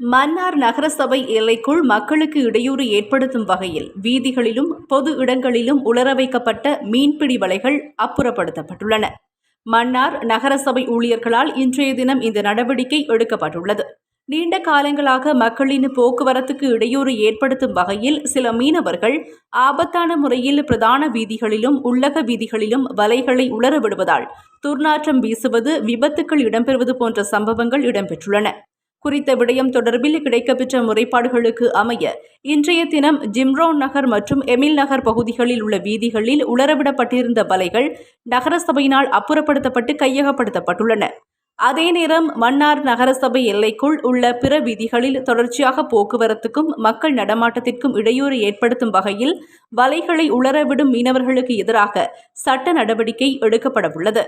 மன்னார் நகரசபை எல்லைக்குள் மக்களுக்கு இடையூறு ஏற்படுத்தும் வகையில் வீதிகளிலும் பொது இடங்களிலும் உலர வைக்கப்பட்ட மீன்பிடி வலைகள் அப்புறப்படுத்தப்பட்டுள்ளன. மன்னார் நகரசபை ஊழியர்களால் இன்றைய தினம் இந்த நடவடிக்கை எடுக்கப்பட்டுள்ளது. நீண்ட காலங்களாக மக்களின் போக்குவரத்துக்கு இடையூறு ஏற்படுத்தும் வகையில் சில மீனவர்கள் ஆபத்தான முறையில் பிரதான வீதிகளிலும் உள்ளக வீதிகளிலும் வலைகளை உலர விடுவதால் துர்நாற்றம் வீசுவது விபத்துக்கள் இடம்பெறுவது போன்ற சம்பவங்கள் இடம்பெற்றுள்ளன. குறித்த விடயம் தொடர்பில் கிடைக்கப்பெற்ற முறைப்பாடுகளுக்கு அமைய இன்றைய தினம் ஜிம்ரோன் நகர் மற்றும் எமில் நகர் பகுதிகளில் உள்ள வீதிகளில் உலரவிடப்பட்டிருந்த வலைகள் நகரசபையினால் அப்புறப்படுத்தப்பட்டு கையகப்படுத்தப்பட்டுள்ளன. அதே நேரம் மன்னார் நகரசபை எல்லைக்குள் உள்ள பிற வீதிகளில் தொடர்ச்சியாக போக்குவரத்துக்கும் மக்கள் நடமாட்டத்திற்கும் இடையூறு ஏற்படுத்தும் வகையில் வலைகளை உலரவிடும் மீனவர்களுக்கு எதிராக சட்ட நடவடிக்கை எடுக்கப்படவுள்ளது.